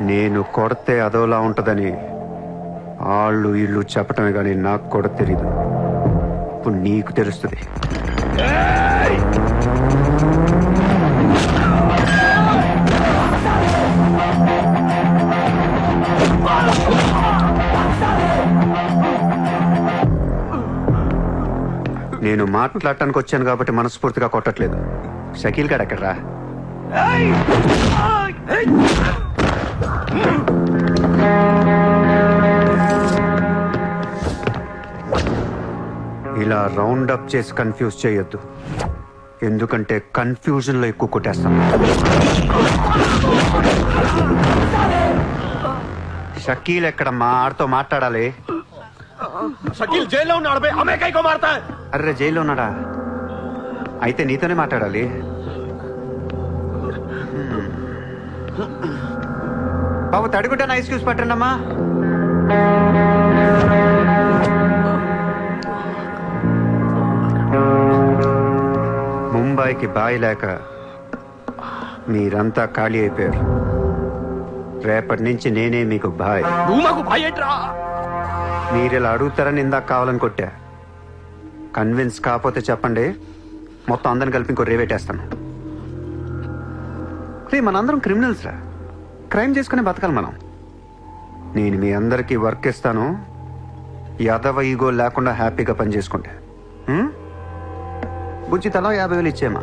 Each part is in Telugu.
నేను కొడితే అదోలా ఉంటుందని ఆళ్ళు ఇల్లు చెప్పటమే కానీ నాకు కూడా తెలీదు. ఇప్పుడు నీకు తెలుస్తుంది. నేను మాట్లాడటానికి వచ్చాను కాబట్టి మనస్ఫూర్తిగా కొట్టట్లేదు. షకీల్ గారు ఎక్కడరా? ఇలా రౌండ్ అప్ చేసి కన్ఫ్యూజ్ చేయొద్దు. ఎందుకంటే కన్ఫ్యూజన్లో ఎక్కువ కొట్టేస్తాం. షకీల్ ఎక్కడ మా ఆడితో మాట్లాడాలి. షకీల్ జైల్లో ఉన్నాడు బై. కైకో అర్రే జైల్లో ఉన్నాడా? అయితే నీతోనే మాట్లాడాలి. బాబు తడిగుడ్డాను ఐస్ క్యూస్ పట్టండమ్మా. ముంబైకి బాయి లేక మీరంతా ఖాళీ అయిపోయారు. రేపటి నుంచి నేనే మీకు బాయ్. నువ్వు మాకు ఏంట్రా? మీరు ఇలా అడుగుతారని ఇందాక కావాలని కొట్టా. కన్విన్స్ కాకపోతే చెప్పండి. మొత్తం అందరిని కలిపి ఇంకో రేవేటేస్తాను రే మనందరం క్రిమినల్స్ రా. క్రైమ్ చేసుకునే బతకాలి మనం. నేను మీ అందరికీ వర్క్ ఇస్తాను. యాదవ ఈగో లేకుండా హ్యాపీగా పని చేసుకుంటే. బుజ్జి తలా యాభై వేలు ఇచ్చేమా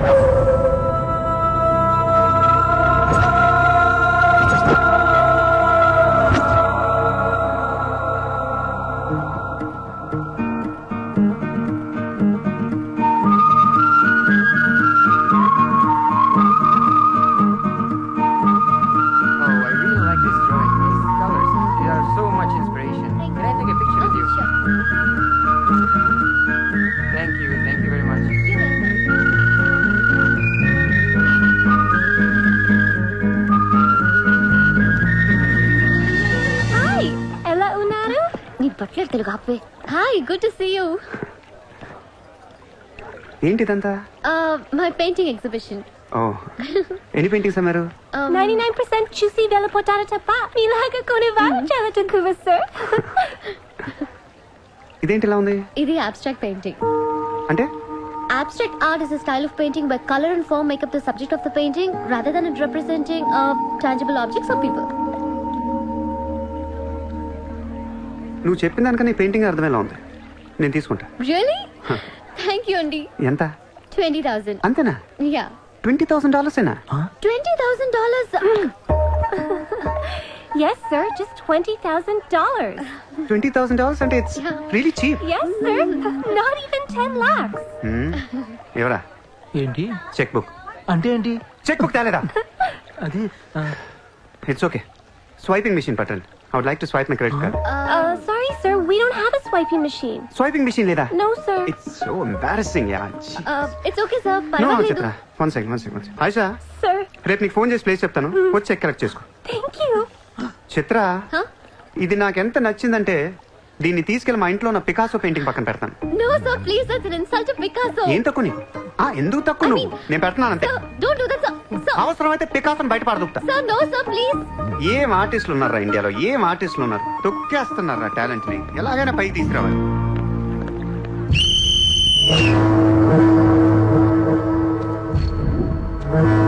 Oh! బట్టలు తెలుగు ఆపే hi good to see you ఏంటిదంతా మై పెయింటింగ్ ఎగ్జిబిషన్ ఓ ఎన్ని పెయింటింగ్స్ అమ్మారు నైన్టీ నైన్ పర్సెంట్ చూసి వెళ్ళిపోతారు తప్ప మీలాగా కొనేవారు చాలా తక్కువ సార్ ఇదేంటి ఇలా ఉంది ఇది అబ్స్ట్రాక్ట్ పెయింటింగ్ అంటే Abstract art is a style of painting where color and form make up the subject of the painting rather than it representing uh, tangible objects or people. నువ్వు చెప్పిన దానికన్నా ఈ పెయింటింగ్ అర్థమేలా ఉంది? నేను తీసుకుంటా? Thank you, Andy. ఎంత? 20,000. అంతేనా? Yeah. ట్వంటీ థౌసండ్ డాలర్సేనా $20,000. Yes, sir, just twenty thousand dollars. Twenty thousand dollars అంటే it's Yeah. Really cheap Yes, sir, not even ten lakhs. ఎవరా? ఏంటి? చెక్ బుక్ అంటే ఏంటి? Cheque book తేలేదా? అది ఆ, ఇట్స్ ఓకే స్వైపింగ్ మిషన్ పట్టండి I would like to swipe my credit card Uh, sorry, sir, we swiping machine. Swiping machine లేదా No, sir. It's so embarrassing yeah Uh, it's okay, sir. No పర్వాలేదు. Chitra one second one second hi sir Sir, రేపు నీకు ఫోన్ చేసి ప్లేస్ చెప్తాను వచ్చి చెక్ కలెక్ట్ చేసుకో thank you. చిత్ర Huh? ఇది నాకెంత నచ్చిందంటే దీన్ని తీసుకెళ్ళి మా ఇంట్లో ఉన్న పికాసో పెయింటింగ్ పక్కన పెడతాను No, sir, please, that's an insult to Picasso. ఏం తక్కువ నీకు ఆ, ఎందుకు తక్కువ I నువ్వు నేను పెడుతున్నాను అంతే Sir, don't do that, sir. అవసరమైతే పికాసోని బయట పడదుకుతా. ఏం ఆర్టిస్టులు ఉన్నారా ఇండియాలో? ఏం ఆర్టిస్టులు ఉన్నారు? తొక్కేస్తున్నారా టాలెంట్ని ఎలాగైనా పైకి తీసుకురావాలి. కబడ్డీ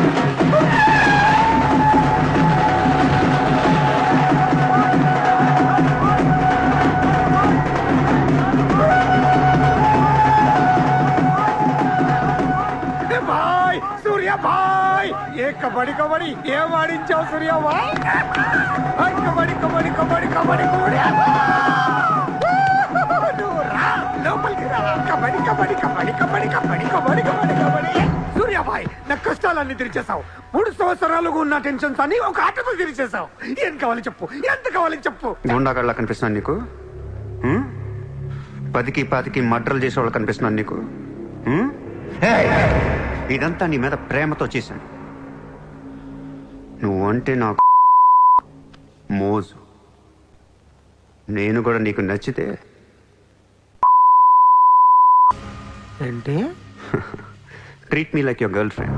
కబడి కబడ్డీ కబడ్డీ ఏం ఆడించావు సూర్య కబడి కబడి కబడ్డీ కబడ్డీ కబడ్డీ కబడ్డీ లోపలికి రా. కబడ్డీ కబడ్డీ కబడ్డీ కబడ్డీ కబడ్డీ సూర్య భాయ్ నా కష్టాలన్నీ తీర్చేశావు. మూడు సంవత్సరాలుగా ఉన్న టెన్షన్స్ అన్ని ఒక ఆటతో తీర్చేశావు. ఏం కావాలి చెప్పు ఎంత కావాలి చెప్పు? గుండాగళ్ళ కనిపిస్తున్నాను నీకు? హ్మ్? పదికి పాతికి మడ్రలు చేసే వాళ్ళు కనిపిస్తున్నాను నీకు ఏయ్! ఇదంతా నీ మీద ప్రేమతో చేశాను. నువ్వు అంటే నాకు మోజు. నేను కూడా నీకు నచ్చితే? ఏంటి treat me like your girlfriend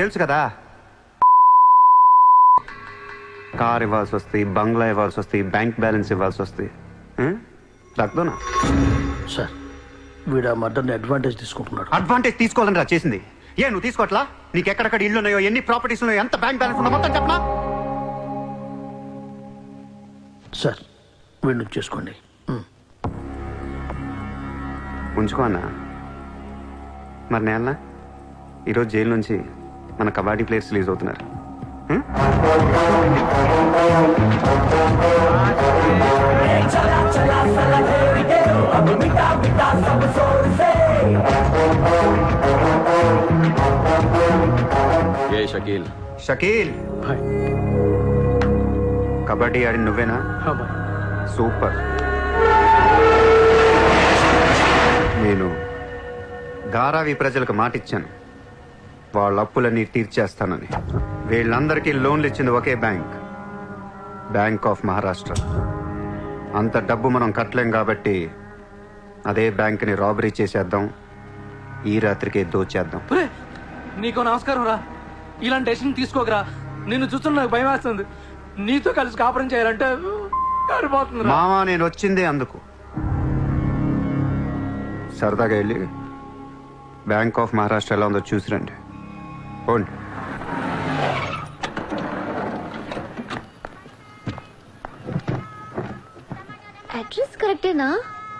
తెలుసు కదా? కార్ ఇవ్వాల్సి వస్తాయి బంగ్లా ఇవ్వాల్సి వస్తాయి బ్యాంక్ బ్యాలెన్స్ ఇవ్వాల్సి వస్తాయి రక్దోనా సార్ వీడు ఆ మర్డర్ని అడ్వాంటేజ్ తీసుకుంటున్నాడు. అడ్వాంటేజ్ తీసుకోవాలని రా చేసింది. ఏ నువ్వు తీసుకోవట్లా? నీకు ఎక్కడెక్కడ ఇల్లు ఉన్నాయో ఎన్ని ప్రాపర్టీస్ ఉన్నాయో ఎంత బ్యాంక్ బ్యాలెన్స్ ఉందో మొత్తం చెప్పనా? సార్ వీడిని చేసుకోండి. ఉంచుకో అన్న. మరి నేలనా ఈరోజు జైలు నుంచి మన కబడ్డీ ప్లేయర్స్ రిలీజ్ అవుతున్నారు? ఏ షకీల్? షకీల్? కబడ్డీ ఆడి నువ్వేనా? సూపర్. నేను ధారావి ప్రజలకు మాటిచ్చాను. వాళ్ళ అప్పులన్నీ తీర్చేస్తానని. వీళ్ళందరికీ లోన్లు ఇచ్చింది ఒకే బ్యాంక్. Bank of Maharashtra. అంత డబ్బు మనం కట్టలేం కాబట్టి అదే బ్యాంక్ని రాబరీ చేసేద్దాం. ఈ రాత్రికే దోచేద్దాం నీకో నమస్కారం రా. ఇలాంటి డెసిషన్ తీసుకోకరా. నిన్ను చూస్తున్న నాకు భయం వేస్తుంది. నీతో కలిసి కాపురం చేయాలంటే సరిపోతుంది మామా నేను వచ్చిందే అందుకు. సరదాగా వెళ్ళి బ్యాంక్ ఆఫ్ మహారాష్ట్ర ఎలా ఉందో చూసిరండి. పోండి. అడ్రస్ కరెక్టేనా